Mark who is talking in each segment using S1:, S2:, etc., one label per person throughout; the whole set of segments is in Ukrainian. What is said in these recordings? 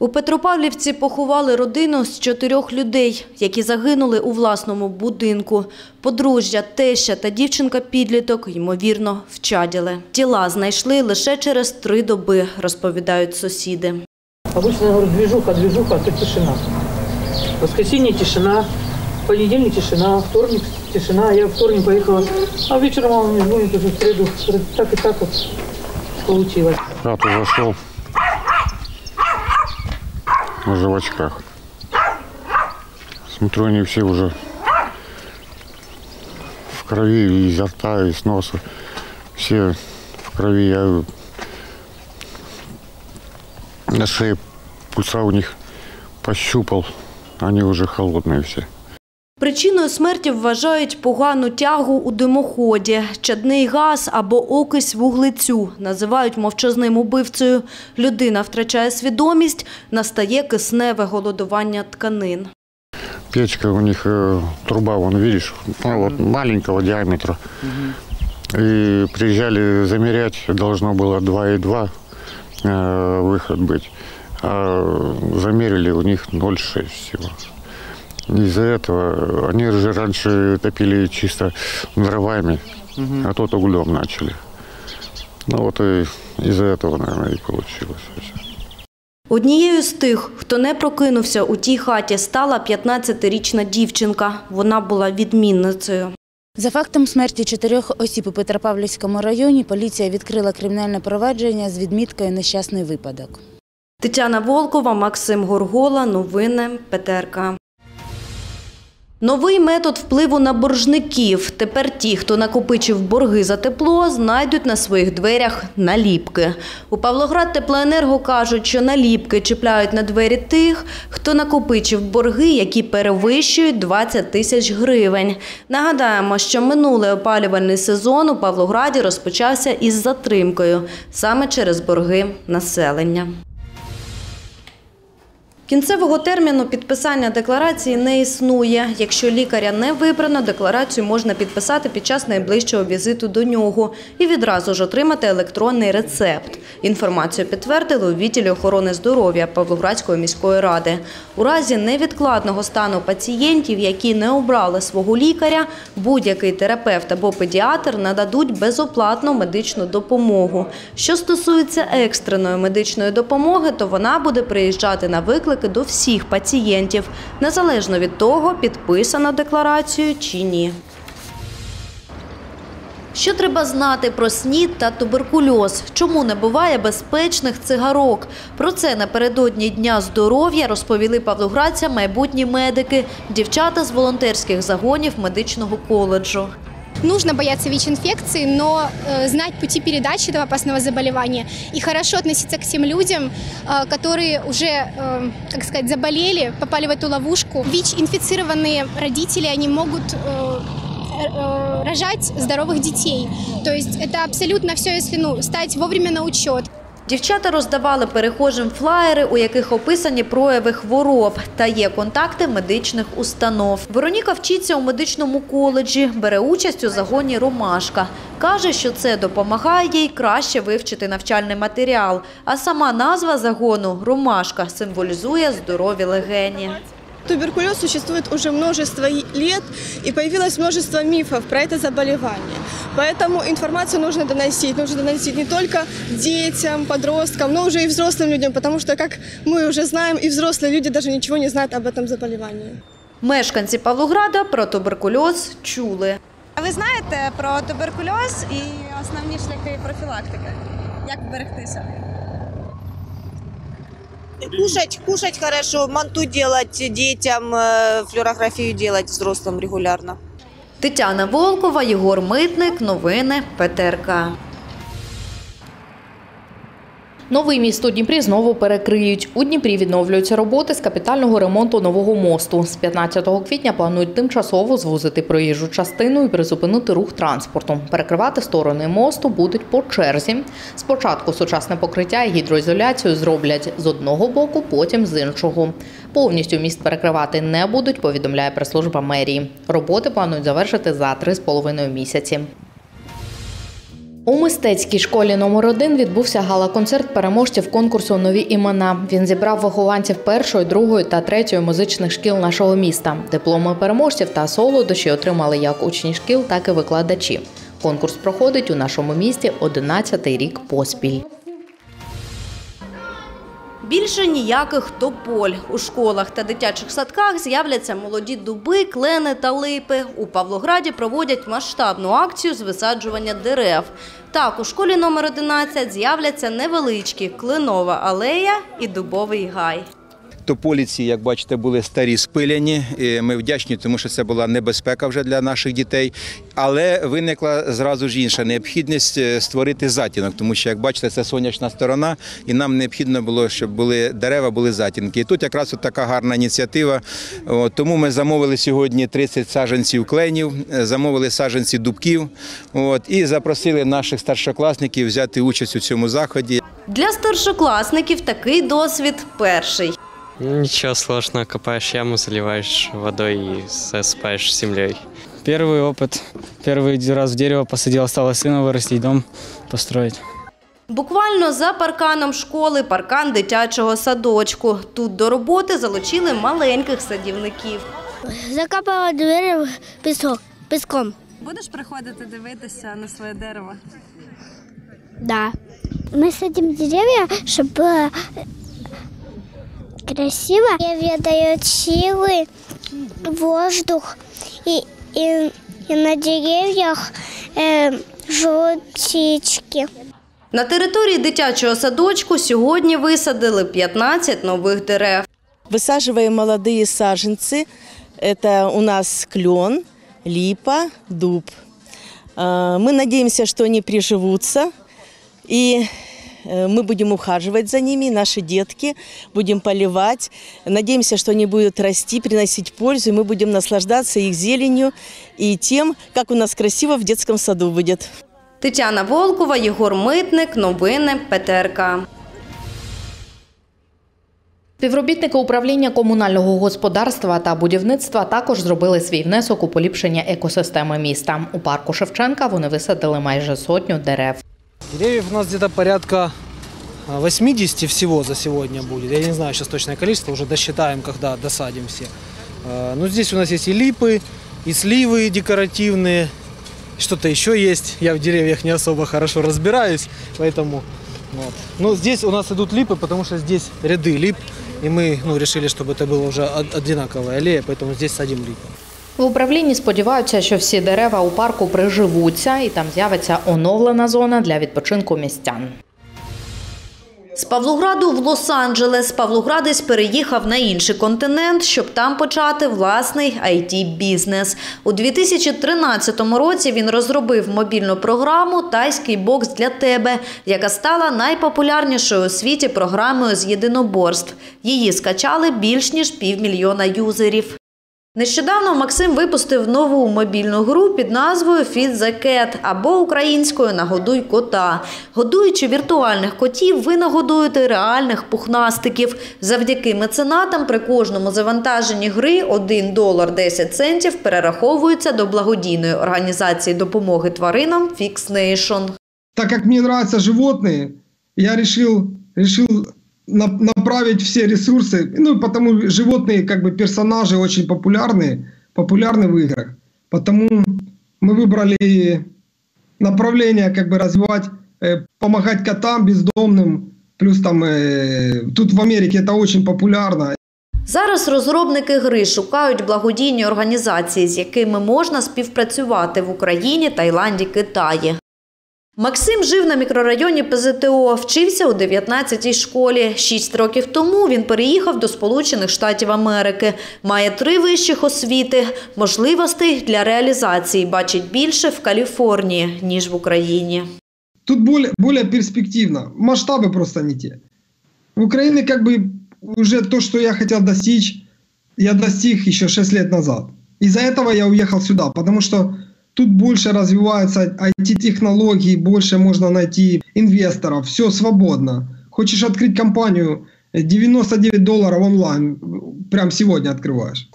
S1: У Петропавлівці поховали родину з чотирьох людей, які загинули у власному будинку. Подружжя, теща та дівчинка-підліток, ймовірно, вчаділи. Тіла знайшли лише через три доби, розповідають сусіди.
S2: Обычно я говорю, движуха, движуха, а тут тишина. Воскресенье тишина, понедельник тишина, вторник тишина. Я в вторник поехала, а вечером мама мне звонит уже в среду. Говорит, Так и так вот получилось.
S3: Хату зашел уже в очках. Смотрю, они все уже в крови изо рта, и с носа. Все в крови. Я на шее пульса у них пощупал. Они уже холодные все.
S1: Причиною смерті вважають погану тягу у димоході, чадний газ або окись вуглецю. Називають мовчазним убивцею. Людина втрачає свідомість, настає кисневе голодування тканин.
S3: Печка у них, э, труба, вон видишь, ну, вот маленького диаметра. И приезжали замерять, должно было 2,2 э, выход быть. А замерили у них 0,6 всего. Из-за этого они же раньше топили чисто дровами, а тут углем начали. Ну вот и из-за этого, наверное, и получилось всё.
S1: Однією з тих, хто не прокинувся у тій хаті, стала 15-річна дівчинка. Вона була відмінницею.
S4: За фактом смерті чотирьох осіб у Петропавлівському районі поліція відкрила кримінальне провадження з відміткою нещасний випадок.
S1: Тетяна Волкова, Максим Горгола. Новини ПТРК. Новий метод впливу на боржників. Тепер ті, хто накопичив борги за тепло, знайдуть на своїх дверях наліпки. У Павлоград Теплоенерго кажуть, що наліпки чіпляють на двері тих, хто накопичив борги, які перевищують 20 тисяч гривень. Нагадаємо, що минулий опалювальний сезон у Павлограді розпочався із затримкою саме через борги населення. Кінцевого терміну підписання декларації не існує. Якщо лікаря не вибрано, декларацію можна підписати під час найближчого візиту до нього і відразу ж отримати електронний рецепт. Інформацію підтвердили у відділі охорони здоров'я Павлоградської міської ради. У разі невідкладного стану пацієнтів, які не обрали свого лікаря, будь-який терапевт або педіатр нададуть безоплатну медичну допомогу. Що стосується екстреної медичної допомоги, то вона буде приїжджати на виклики до всіх пацієнтів, незалежно від того, підписано декларацію чи ні. Що треба знати про СНІД та туберкульоз? Чому не буває безпечних цигарок? Про це напередодні Дня здоров'я розповіли павлоградцям майбутні медики, дівчата з волонтерських загонів медичного коледжу.
S5: Нужно бояться ВИЧ-инфекции, но э, знать пути передачи этого опасного заболевания и хорошо относиться к тем людям, э, которые уже, э, как сказать, заболели, попали в эту ловушку. ВИЧ-инфицированные родители, они могут э, э, рожать здоровых детей. То есть это абсолютно все, если ну, стать вовремя на учет.
S1: Дівчата роздавали перехожим флаєри, у яких описані прояви хвороб та є контакти медичних установ. Вероніка вчиться у медичному коледжі, бере участь у загоні «Ромашка». Каже, що це допомагає їй краще вивчити навчальний матеріал. А сама назва загону «Ромашка» символізує здорові легені
S6: Туберкулез существует уже множество лет, и появилось множество мифов про это заболевание. Поэтому информацию нужно доносить. Нужно доносить не только детям, подросткам, но уже и взрослым людям, потому что, как мы уже знаем, и взрослые люди даже ничего не знают об этом заболевании.
S1: Мешканці Павлограда про туберкульоз чули.
S7: А ви знаєте про туберкульоз і основні шляхи профілактики? Як вберегтися?
S8: Кушать, кушать хорошо, манту делать детям, флюорографію флюорографию делать взрослым регулярно.
S1: Тетяна Волкова, Єгор Митник. Новини ПТРК.
S9: Новий міст у Дніпрі знову перекриють. У Дніпрі відновлюються роботи з капітального ремонту нового мосту. З 15 квітня планують тимчасово звузити проїжджу частину і призупинити рух транспорту. Перекривати сторони мосту будуть по черзі. Спочатку сучасне покриття і гідроізоляцію зроблять з одного боку, потім з іншого. Повністю міст перекривати не будуть, повідомляє прес-служба мерії. Роботи планують завершити за 3,5 місяці. У мистецькій школі номер 1 відбувся гала-концерт переможців конкурсу Нові імена. Він зібрав вихованців першої, другої та третьої музичних шкіл нашого міста. Дипломи переможців та солодощі отримали як учні шкіл, так і викладачі. Конкурс проходить у нашому місті 11-й рік поспіль.
S10: Більше ніяких тополь. У школах та дитячих садках з'являться молоді дуби, клени та липи. У Павлограді проводять масштабну акцію з висаджування дерев. Так, у школі номер 11 з'являться невеличкі клинова алея і дубовий гай.
S11: Тополіці, як бачите, були старі спиляні. Ми вдячні, тому що це була небезпека вже для наших дітей. Але виникла зразу ж інша необхідність е, створити затінок, тому що, як бачите, це сонячна сторона, і нам необхідно було, щоб були дерева, були затінки. І тут якраз от така гарна ініціатива. Тому ми замовили сьогодні 30 саджанців кленів, е, замовили саджанці дубків. От, і запросили наших старшокласників взяти участь у цьому заході.
S10: Для старшокласників такий досвід перший.
S2: Ничего сложного, копаешь яму, заливаешь водой и засыпаешь землей.
S12: Первый опыт. Первый раз в дерево посадил, осталось сына вырастить, дом построить.
S10: Буквально за парканом школи паркан дитячого садочку. Тут до роботи залучили маленьких садівників.
S13: Закапала двері пісок, піском.
S1: Будеш приходити дивитися на своє дерево?
S13: Да. Мы садим деревья, чтобы было красиво. Деревья дают силы, воздух. И, и, и на деревьях э, живут птички.
S10: На території дитячого садочку сьогодні висадили 15 нових дерев.
S14: Высаживаем молодые саженцы. Это у нас клен, липа, дуб. А, Мы надеемся, что они приживутся. И э, мы будем ухаживать за ними, наши детки, будем поливать. Надеемся, что они будут расти, приносить пользу, и мы будем наслаждаться их зеленью и тем, как у нас красиво в детском саду будет.
S10: Тетяна Волкова, Єгор Митник, новини ПТРК.
S9: Співробітники управління комунального господарства та будівництва також зробили свій внесок у поліпшення екосистеми міста. У парку Шевченка вони висадили майже сотню дерев.
S12: Деревьев у нас где-то порядка а, 80 всего за сегодня будет. Я не знаю сейчас точное количество, уже досчитаем, когда досадим все. А, Ну, здесь у нас есть и липы, и сливы декоративные, что-то еще есть. Я в деревьях не особо хорошо разбираюсь, поэтому... Вот. Ну, здесь у нас идут липы, потому что здесь ряды лип, и мы ну, решили, чтобы это была уже од- одинаковая аллея, поэтому здесь садим липы.
S9: В управлінні сподіваються, що всі дерева у парку приживуться і там з'явиться оновлена зона для відпочинку містян.
S10: З Павлограду в Лос-Анджелес Павлоградець переїхав на інший континент, щоб там почати власний it бізнес У 2013 році він розробив мобільну програму Тайський бокс для тебе, яка стала найпопулярнішою у світі програмою з єдиноборств. Її скачали більш ніж півмільйона юзерів. Нещодавно Максим випустив нову мобільну гру під назвою Feed the Cat або українською Нагодуй кота. Годуючи віртуальних котів, ви нагодуєте реальних пухнастиків. Завдяки меценатам при кожному завантаженні гри 1 долар 10 центів перераховується до благодійної організації допомоги тваринам Fix Nation.
S15: Так как мне нравятся животные, я на- направить все ресурсы, ну и потому животные как бы персонажи очень популярные, популярны в играх. Потому мы выбрали направление как бы развивать, э, помогать котам бездомным, плюс там э, тут в Америке это очень популярно,
S10: Зараз розробники гри шукають благодійні організації, з якими можна співпрацювати в Україні, Таїланді, Китаї. Максим жив на мікрорайоні ПЗТО, вчився у 19-й школі. Шість років тому він переїхав до Сполучених Штатів Америки. Має три вищих освіти. Можливостей для реалізації бачить більше в Каліфорнії, ніж в Україні.
S15: Тут более, более перспективно. Масштабы просто не те. В Украине как бы уже то, что я хотел достичь, я достиг еще 6 лет назад. Из-за этого я уехал сюда, потому что тут больше развиваются IT-технологии, больше можно найти инвесторов, все свободно. Хочешь открыть компанию, 99 долларов онлайн, прям сегодня открываешь.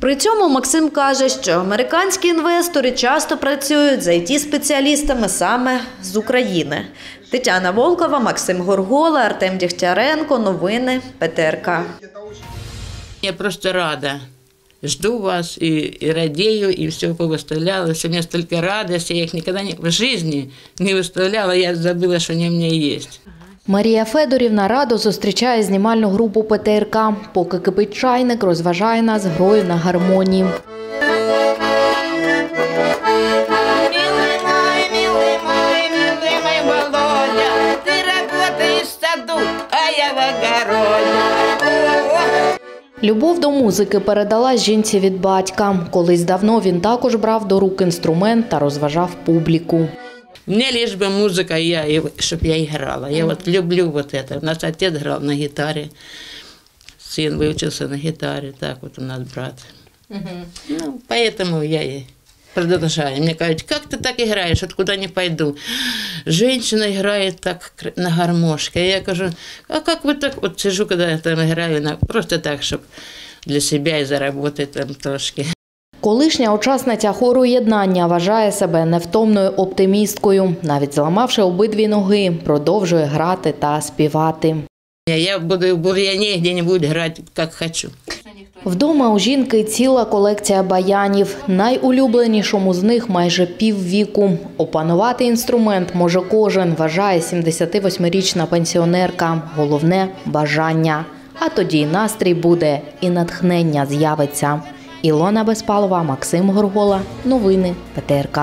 S1: При цьому Максим каже, що американські інвестори часто працюють з IT-спеціалістами саме з України. Тетяна Волкова, Максим Горгола, Артем Дігтяренко. Новини ПТРК.
S16: Я просто рада Жду вас и, и радею, и все повыставляла. Все, у меня столько радости, я их никогда не, в жизни не выставляла, я забыла, что они у меня есть.
S9: Марія Федорівна радо зустрічає знімальну групу ПТРК. Поки кипить чайник, розважає нас грою на гармонії. Любов до музики передала жінці від батька. Колись давно він також брав до рук інструмент та розважав публіку.
S16: Мне лишь бы музыка, я, чтобы я играла. Я вот люблю вот это. У нас отец играл на гитаре, сын выучился на гитаре, так вот у нас брат. Ну, поэтому я и продолжаю. Мне говорят, как ты так играешь, вот куда не пойду. Женщина играет так кр- на гармошке. А я говорю, а как вы так, вот сижу, когда я там играю, на, просто так, чтобы для себя и заработать там трошки.
S9: Колишня учасниця хору єднання вважає себе невтомною оптимісткою. Навіть зламавши обидві ноги, продовжує грати та співати.
S16: Я- буду в бурьяне где-нибудь играть, как хочу.
S9: Вдома у жінки ціла колекція баянів. Найулюбленішому з них майже піввіку. Опанувати інструмент може кожен, вважає 78-річна пенсіонерка. Головне бажання. А тоді настрій буде, і натхнення з'явиться. Ілона Безпалова, Максим Горгола. Новини ПТРК.